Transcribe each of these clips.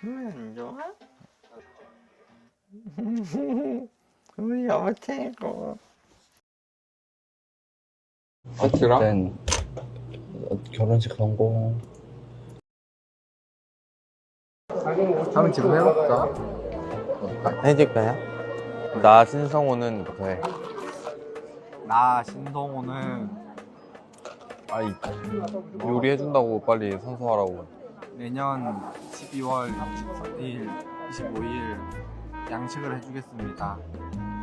기분이 안 좋아? 우리 여보친구 어쨌든 어, 결혼식 성공. 한번 지금 해볼까? 해줄까요? 나 신성호는 돼. 나 신동호는 아이 요리해준다고 빨리 선서하라고. 내년 12월 24일, 25일 양식을 해주겠습니다.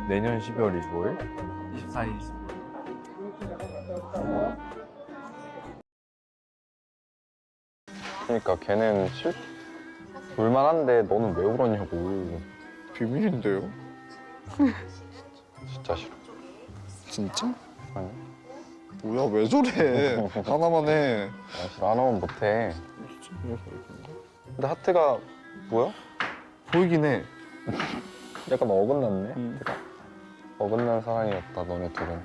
내년 12월 25일? 24일, 25일. 그러니까 걔는 실 볼만한데 너는 왜 울었냐고 비밀인데요? 진짜 싫어 진짜? 아니 뭐야 왜 저래? 하나만 해. 아, 싫어 하나만 못해 근데 하트가 뭐야? 보이긴 해. 약간 어긋났네 음. 어긋난 사랑이었다 너네 둘은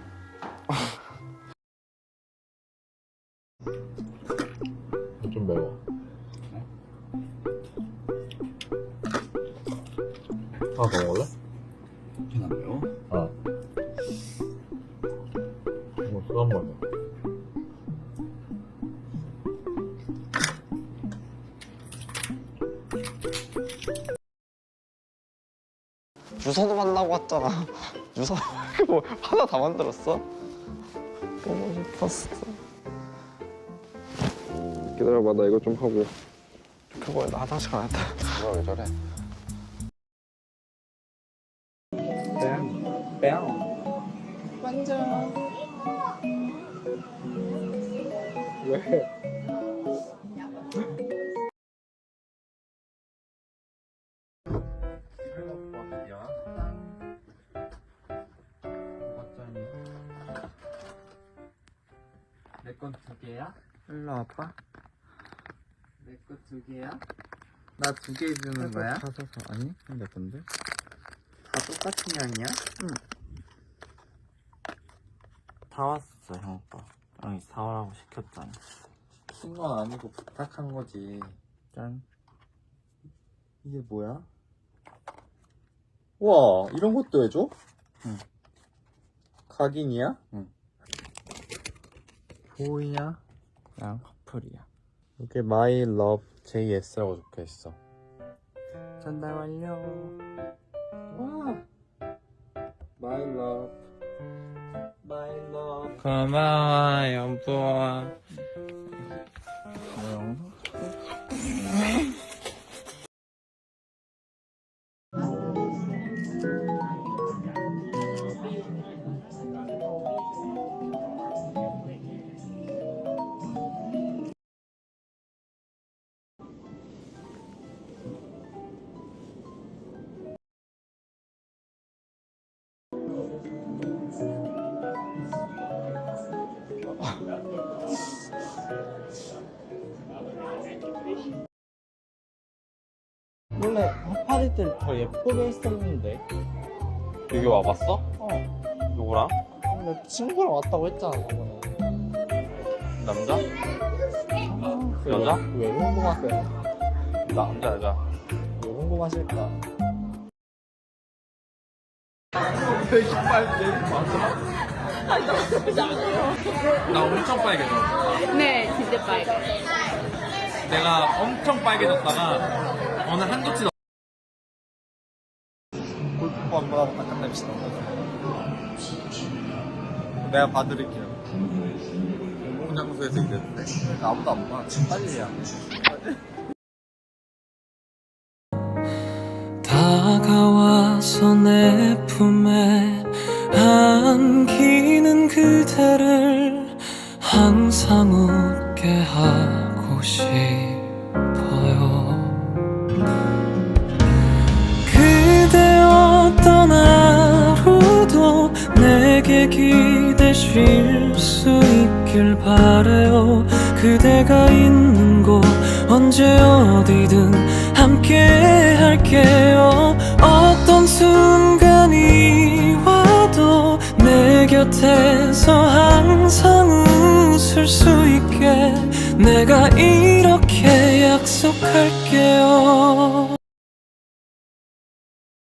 좀 매워. 하나 더 먹을래? 유서도 만나고 왔잖아. 유서 뭐 하나 다 만들었어? 보고 싶었어. 기다려봐 나 이거 좀 하고 그거야 나 화장실 가야 돼. 뭐야 왜 저래 내건 두 개 주는 거야? 사서 아니? 내 건데. 다 똑같은 게 아니야? 다 왔어 형 거. 형이 사오라고 시켰잖아. 신건 아니고 부탁한 거지. 짠. 이게 뭐야? 와, 이런 것도 해줘? 응. 각인이야? 보이냐? 그냥 커플이야. 이게 My Love JS라고 적혀 있어. 전달 완료. 와. My love. My love. 고마워 여보아. 원래 파리 때더 예쁘게 했었는데. 여기 와봤어? 어. 누구랑? 나 친구랑 왔다고 했잖아 저번에. 남자? 그 여자? 왜, 왜 궁금하세요? 남자 여자 왜 궁금하실까? 나 엄청 빨개져. 네, 진짜 빨개. 내가 엄청 빨개졌다가 한두 치 골프 한번 하고 딱 끝냅시다. 내가 봐드릴게요. 공장소에서 일했는데 아무도 안 봐. 빨리 해야 돼. 다가와서 내 품에 안기는 그대를 항상 웃게 하고 싶어요 내게 기대실 수 있길 바래요 그대가 있는 곳 언제 어디든 함께 할게요 어떤 순간이 와도 내 곁에서 항상 웃을 수 있게 내가 이렇게 약속할게요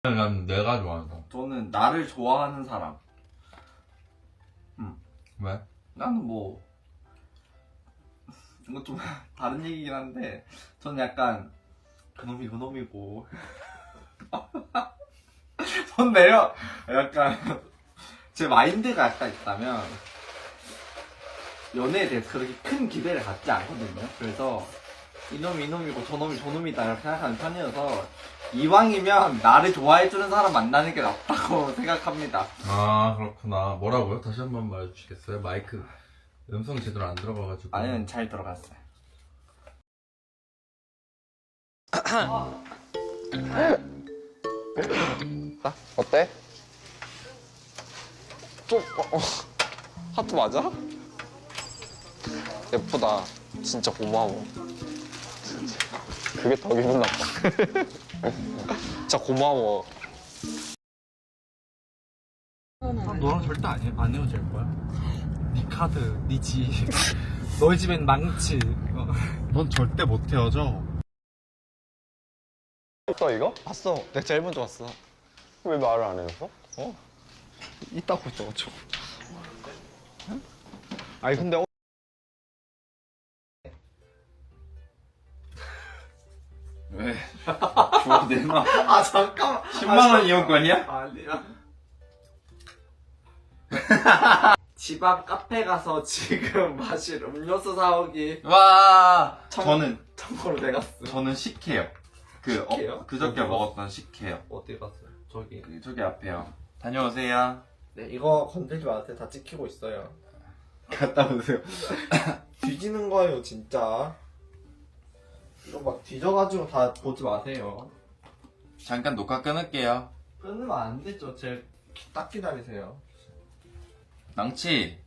난 내가 좋아하는 거. 저는 나를 좋아하는 사람. 왜? 나는 뭐 이거 좀 다른 얘기긴 한데 저는 약간 그놈이 그놈이고 손 내려 약간 제 마인드가 약간 있다면 연애에 대해서 그렇게 큰 기대를 갖지 않거든요 그래서 이놈이 이놈이고 저놈이 저놈이다 이렇게 생각하는 편이어서 이왕이면 나를 좋아해주는 사람 만나는 게 낫다고 생각합니다 아 그렇구나. 뭐라고요? 다시 한 번 말해주시겠어요? 마이크 음성 제대로 안 들어가가지고. 아니면 잘 들어갔어요 어때? 또 어, 어. 하트 맞아? 예쁘다. 진짜 고마워. 그게 더 기분 나빠. 진짜 고마워. 너랑 절대 안, 안 헤어질 거야. 네 카드, 네 집, 너희 집엔 망치. 어. 넌 절대 못 헤어져. 또 이거? 봤어. 내가 제일 먼저 봤어. 왜 말을 안 해줬어? 어? 이따고 있어가지고. 아니 근데 내놔. 아, 잠깐만. 10만 원 이용권이야? 아니야. 집 앞 카페 가서 지금 마실 음료수 사오기. 와! 저는, 참고로 내가 쓰. 저는 식혜요. 그, 식혜요? 어, 그저께 어디 먹었던 식혜요. 어디 갔어요? 저기. 그, 저기 앞에요. 다녀오세요. 네, 이거 건들지 마세요. 다 찍히고 있어요. 갔다 오세요. 뒤지는 거예요, 진짜. 이거 막 뒤져가지고 다 보지 마세요. 잠깐 녹화 끊을게요. 끊으면 안 되죠. 제 딱 기다리세요. 낭치.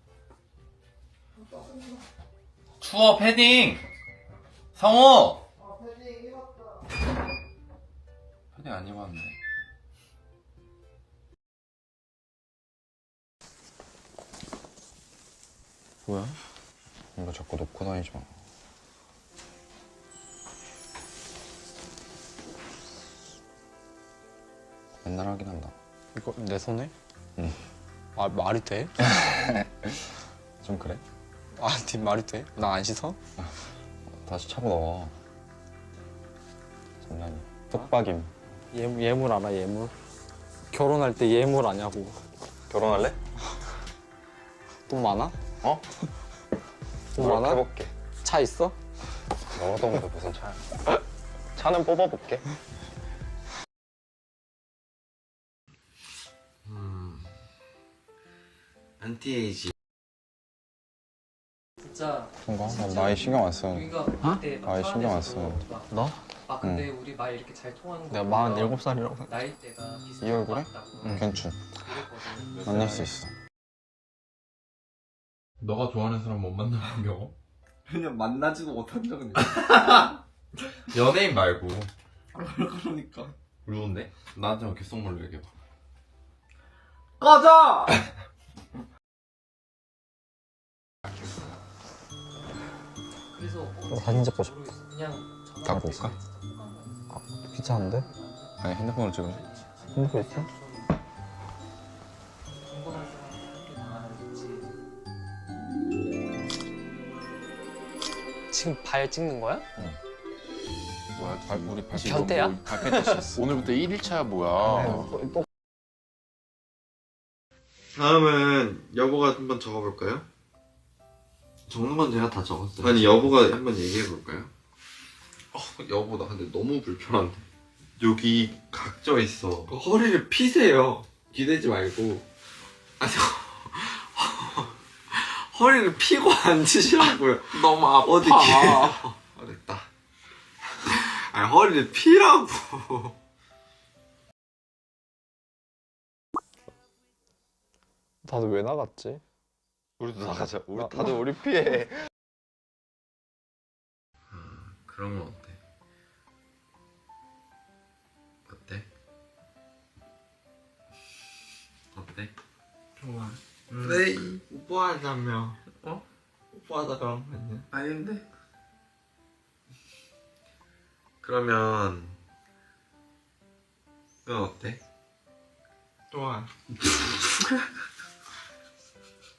추워, 패딩! 성호! 패딩 안 입었네. 뭐야? 이거 자꾸 놓고 다니지 마. 맨날 하긴 한다. 이거 내 손에? 응. 아 말이 돼? 좀 그래? 아, 네 말이 돼? 나 안 씻어? 다시 차고 넣어. 장난이. 뚝박임. 예, 예물 알아 예물? 결혼할 때 예물 아냐고 결혼할래? 돈 많아? 어? 돈 많아? 해볼게. 차 있어? 너 돈도 무슨 차야? 차는 뽑아볼게. 안티에이지. 진짜 뭔가 나 나이 신경 안 쓰는. 우리가 그때 막 아예 신경 안 쓰는데. 막, 너? 아 근데 우리 말 이렇게 잘 통하는 거 내가 보니까 47살이라고 나이대가 비슷한 이 얼굴에? 것 같다고. 괜춘. 만날 수 있어. 너가 좋아하는 사람 못 경우? 그냥 만나지도 못한 적은 있어. 연예인 말고. 그러니까. 울는데? 나한테만 귓속말로 얘기해봐. 꺼져! 그래서 어, 사진 찍고 싶다 그냥 갖고 올까? 귀찮은데? 아니 핸드폰으로 찍을래? 핸드폰 있어? 지금 발 찍는 거야? 뭐야, 발, 우리 발 변태야? 발표 tes했어. 오늘부터 1일차야 뭐야? 다음은 여보가 한번 적어볼까요? 적는 건 제가 다 적었어요. 아니 여보가 한번 얘기해 볼까요? 어, 여보, 나 근데 너무 불편한데. 여기 각져 있어 그 허리를 피세요. 기대지 말고. 아니, 허리를 피고 앉으시라고요. 너무 아파 어디 기 아 됐다 아니 허리를 피라고 다들 왜 나갔지? 우리도 나가자. 우리 나- 다들 우리 피해. 그런 건 어때? 어때? 어때? 좋아. 네 오빠 하자며. 어? 오빠 하자 그런 거 아니야? 아닌데? 그러면 그건 어때? 좋아.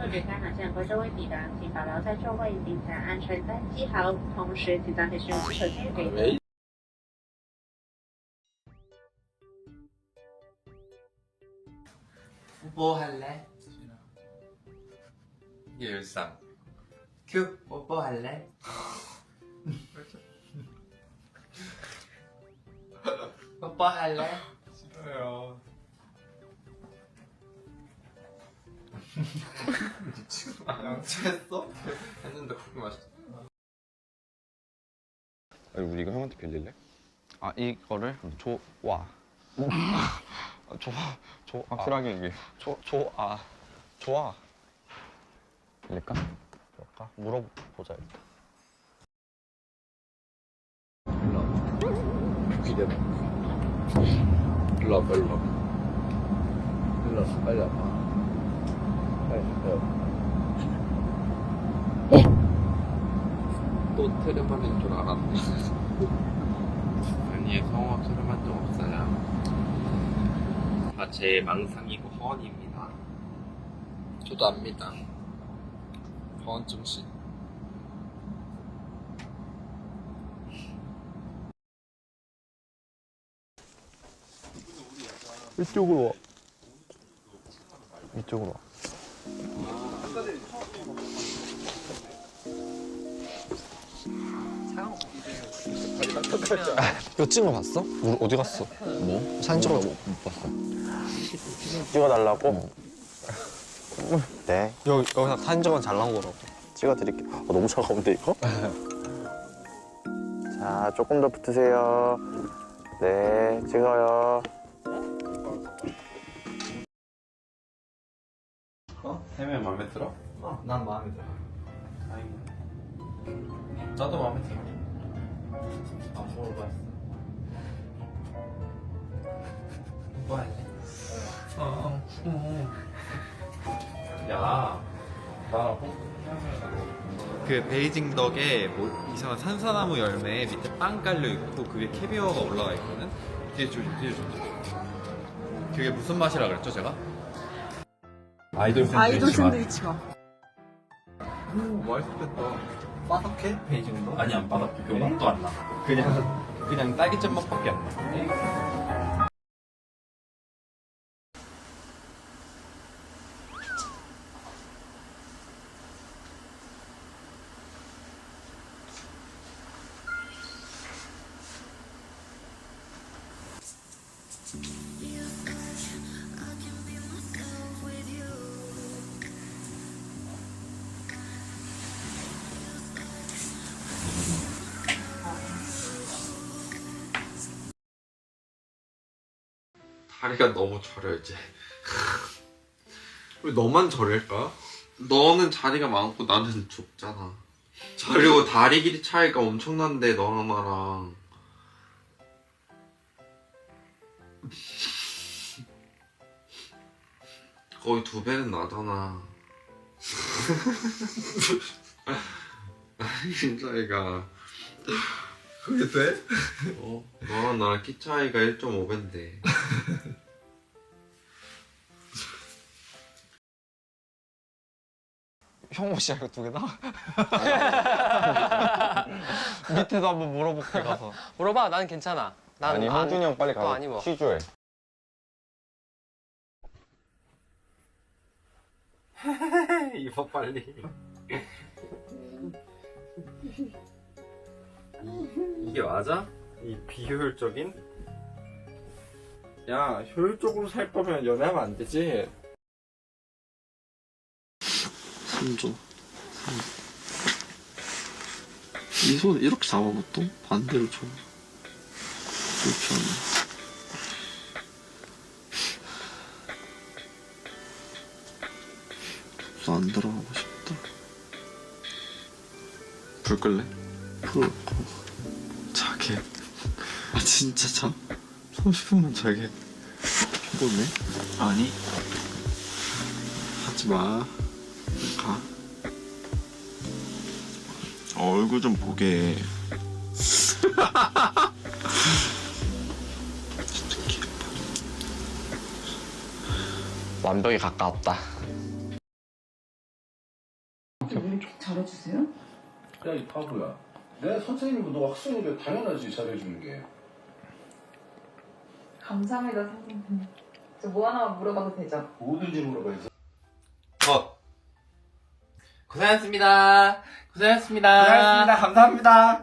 根據該航線規則為彼的，請保留在座位並且安全帶繫好，同時請暫停使用洗手間給你。 뽀뽀할래? 이게 일상. 큐 뽀뽀할래? 뽀뽀할래? 양치했어? 했는데 커피 맛있어. 아니 우리 이거 형한테 빌릴래? 아 이거를 좋아 아, 좋아 좋아 확실하게 얘기해 조, 좋아 좋아 빌릴까? 그럴까? 물어보자 일단 기대돼. 일로 와봐, 일로 와봐. 일로 와봐, 빨리 와봐. 빨리 와봐. 또 트름하는 줄 알았네. 아니에요, 성호 트름한 적 없어요. 다 제 망상이고 허언입니다. 저도 압니다. 허언증 씨. 이쪽으로 와 이쪽으로 와 이거 찍어 봤어? 우리 어디 갔어? 뭐? 사진 찍어 못, 못 봤어 찍어달라고? 네 여기, 여기서 사진 찍으면 잘 나온 거라고 찍어드릴게요 어, 너무 차가운데 이거? 자 조금 더 붙으세요 네 찍어요 어? 세명 마음에 들어? 어, 난 마음에 들어. 나도 마음에 들어. 안 물어봤어. 뽀뽀할래? 야, 나그 베이징 덕에 뭐 이상한 산사나무 열매에 밑에 빵 깔려 있고 그 위에 캐비어가 올라가 있거든. 뒤에 줘, 뒤에 줘. 그게 무슨 맛이라 그랬죠, 제가? 아이돌 샌드위치. 아이돌 샌드위치가. 오, 맛있겠다. 빠삭해? 베이징도? 아니 안 바닥. 그 맛도 안 나. 그냥 그냥 딸기잼 맛밖에 안 나. 다리가 너무 저려 이제. 왜 너만 저릴까? 너는 자리가 많고 나는 좁잖아. 그리고 다리 길이 차이가 엄청난데 너랑 나랑. 거의 두 배는 나잖아. 길 차이가. 그게 돼? 어? 너랑 나랑 키 차이가 1.5배인데. 형 옷이야 이거 두 개다? 밑에도 한번 물어볼게 가서 물어봐. 난 괜찮아. 난 아니 안- 형준이 형 빨리 또 가서 안 입어. 취조해 입어 빨리. 이게 맞아? 이 비효율적인? 야 효율적으로 살 거면 연애하면 안 되지. 3조. 이손 이렇게 잡으면 또 반대로 줘. 불편해. 또안 들어가고 싶다. 불 끌래? 풀. 자게. 아 진짜 자? 30분만 자게. 피곤해? 아니. 하지 마. 어, 얼굴 좀 보게. 완벽에 가까웠다. 잘해주세요? 야, 이 바보야. 내가 선생님이고 너 학생이니까 당연하지, 잘해주는 게. 감사합니다 선생님 저 뭐 하나만 물어봐도 되죠? 뭐든지 물어봐야지. 컷. 고생하셨습니다. 고생하셨습니다. 고생하셨습니다. 감사합니다.